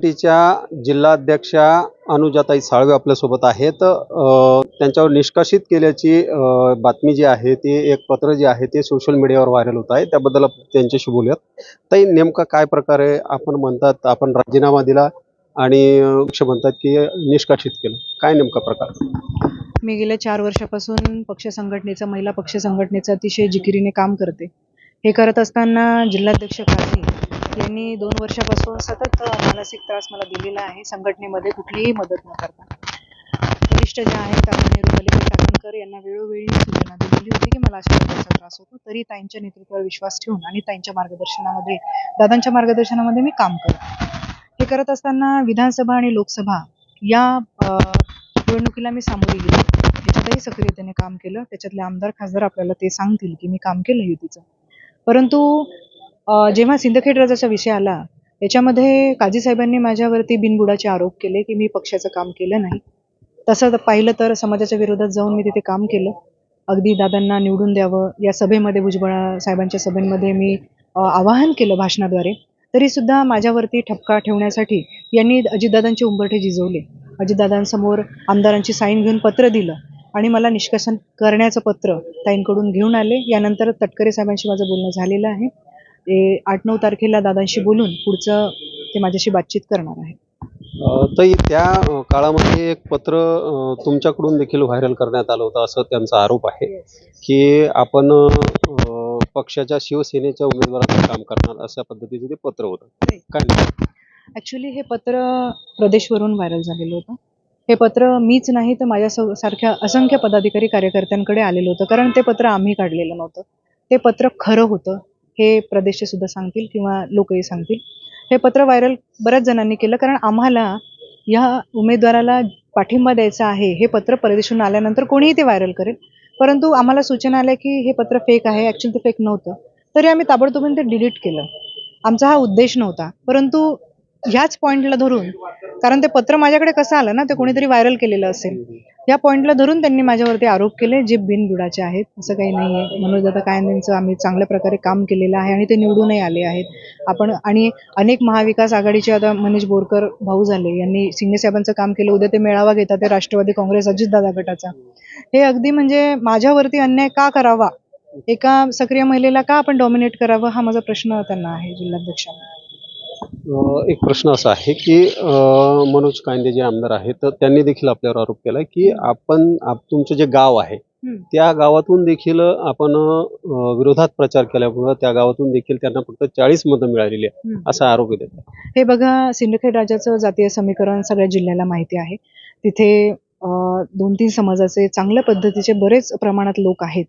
पार्टीच्या जिल्हाध्यक्षा अनुजाताई साळवे आपल्यासोबत आहेत. त्यांच्यावर निष्कासित केल्याची बातमी जी आहे ती एक पत्र जे आहे ते सोशल मीडियावर व्हायरल होत आहे. त्याबद्दल त्यांच्याशी बोलूयात. ताई नेमका काय प्रकारे आपण म्हणतात आपण राजीनामा दिला आणि पक्ष म्हणतात की निष्कासित केलं? काय नेमका प्रकार? मी गेल्या चार वर्षापासून पक्ष संघटनेचं महिला पक्ष संघटनेचं अतिशय जिकिरीने काम करते. हे करत असताना जिल्हाध्यक्ष काझी यांनी दोन वर्षापासून सतत मानसिक त्रास मला दिलेला आहे. संघटनेमध्ये कुठलीही मदत न करता. वरिष्ठ जे आहेत आदरणीय टाकणकर यांना वेळोवेळी सूचना दिलेली होती की मला अशा प्रकारचा त्रास होतो. तरी त्यांच्या नेतृत्वावर विश्वास ठेवून आणि त्यांच्या मार्गदर्शनामध्ये दादांच्या मार्गदर्शनामध्ये मी काम करते हे करत असताना विधानसभा आणि लोकसभा या निवडणुकीला मी सामोरी गेले. त्याच्यातही सक्रियतेने काम केलं त्याच्यातले आमदार खासदार आपल्याला ते सांगतील की मी काम केलं युतीचं. परंतु जेव्हा सिंदखेड राजाचा विषय आला याच्यामध्ये काजी साहेबांनी माझ्यावरती बिनबुडाचे आरोप केले की मी पक्षाचं काम केलं नाही. तसं पाहिलं तर समाजाच्या विरोधात जाऊन मी तिथे काम केलं. अगदी दादांना निवडून द्यावं या सभेमध्ये भुजबळ साहेबांच्या सभेमध्ये मी आवाहन केलं भाषणाद्वारे. तरी सुद्धा माझ्यावरती ठपका ठेवण्यासाठी यांनी अजितदादांचे उंबरठे झिजवले अजितदादांसमोर आमदारांची साईन घेऊन पत्र दिलं आणि मला निष्कासन करण्याचं पत्र ताईंकडून घेऊन आले. यानंतर तटकरे साहेबांशी माझं बोलणं झालेलं आहे. ते आठ नऊ तारखेला दादांशी बोलून पुढचं ते माझ्याशी बातचीत करणार आहे. ताई त्या काळामध्ये एक पत्र तुमच्याकडून देखील व्हायरल करण्यात आलं होतं असं त्यांचा आरोप आहे की आपण पक्षाच्या शिवसेनेच्या उमेदवाराचं काम करणार अशा पद्धतीचं ते पत्र होतं. काय ॲक्च्युली हे पत्र प्रदेशवरून व्हायरल झालेलं होतं. हे पत्र मीच नाही तर माझ्या सारख्या असंख्य पदाधिकारी कार्यकर्त्यांकडे आलेलं होतं कारण ते पत्र आम्ही काढलेलं नव्हतं. ते पत्र खरं होतं. हे प्रदेशचे सुद्धा सांगतील किंवा लोकही सांगतील. हे पत्र व्हायरल बऱ्याच जणांनी केलं कारण आम्हाला या उमेदवाराला पाठिंबा द्यायचा आहे हे पत्र परदेशून आल्यानंतर कोणीही ते व्हायरल करेल. परंतु आम्हाला सूचना आल्या की हे पत्र फेक आहे ॲक्च्युली ते फेक नव्हतं. तरी आम्ही ताबडतोबीने ते डिलीट केलं. आमचा हा उद्देश नव्हता. परंतु ह्याच पॉईंटला धरून कारण ते पत्र माझ्याकडे कसं आलं ना ते कोणीतरी व्हायरल केलेलं असेल. या पॉईंटला धरून त्यांनी माझ्यावरती आरोप केले जे बिनबुडाचे आहेत. असं काही नाही आहे. मनोजदादा कायंदेंचं आम्ही चांगल्या प्रकारे काम केलेलं आहे आणि ते निवडूनही आले आहेत. आपण आणि अनेक महाविकास आघाडीचे आता मनीष बोरकर भाऊ झाले. यांनी शिंदे साहेबांचं काम केलं. उद्या ते मेळावा घेतात. ते राष्ट्रवादी काँग्रेस अजितदादा गटाचा. हे अगदी म्हणजे माझ्यावरती अन्याय का करावा? एका सक्रिय महिलेला का आपण डॉमिनेट करावं? हा माझा प्रश्न त्यांना आहे जिल्हाध्यक्षांना. एक प्रश्न असा आहे की मनोज कांदे जे आमदार आहेत तर त्यांनी देखील आपल्यावर आरोप केला की आपण आप- तुमचं जे गाव आहे. त्या गावातून देखील आपण विरोधात प्रचार केल्यामुळं त्या गावातून देखील त्यांना फक्त चाळीस मतं मिळालेली आहे. असा आरोप त्याचा हे बघा सिंदखेड राजाचं जातीय समीकरण सगळ्या जिल्ह्याला माहिती आहे. तिथे दोन तीन समाजाचे चांगल्या पद्धतीचे बरेच प्रमाणात लोक आहेत.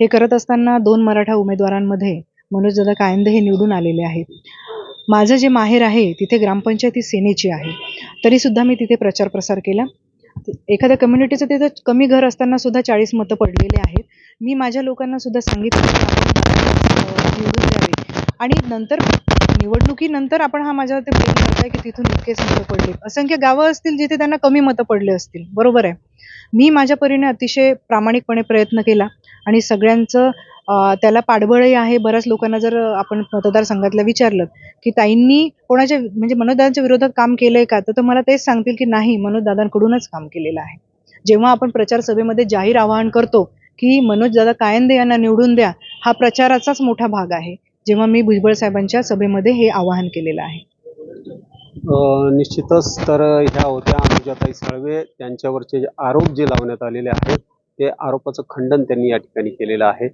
हे करत असताना दोन मराठा उमेदवारांमध्ये मनोजदादा कायंदे हे निवडून आलेले आहेत. माझं जे माहेर आहे तिथे ग्रामपंचायत ही सेनेची आहे. तरीसुद्धा मी तिथे प्रचार प्रसार केला. एखाद्या कम्युनिटीचं तिथं कमी घर असताना सुद्धा चाळीस मतं पडलेले आहेत. मी माझ्या लोकांना सुद्धा सांगितलं निवडून द्यावे आणि नंतर निवडणुकीनंतर आपण हा माझ्यावरती आहे करताय की तिथून इतकेच मतं पडले असंख्य गावं असतील जिथे त्यांना कमी मतं पडले असतील. बरोबर आहे. मी माझ्या परीने अतिशय प्रामाणिकपणे प्रयत्न केला आणि सगळ्यांचं त्याला पाठबळही आहे. बऱ्याच लोकांना जर आपण मतदारसंघातल्या विचारलं की ताईंनी कोणाच्या म्हणजे मनोजदादांच्या विरोधात काम केलंय का? तर मला तेच सांगतील की नाही मनोजदादांकडूनच काम केलेलं आहे. जेव्हा आपण प्रचार सभेमध्ये जाहीर आवाहन करतो की मनोजदादा कायंदे यांना निवडून द्या हा प्रचाराचाच मोठा भाग आहे. जेव्हा मी भुजबळ साहेबांच्या सभेमध्ये हे आवाहन केलेलं आहे. निश्चितच तर ह्या होत्या अनुजाताई साळवे त्यांच्यावरचे जे आरोप जे लावण्यात आलेले आहेत ते आरोपाचं खंडन त्यांनी या ठिकाणी केलेलं आहे.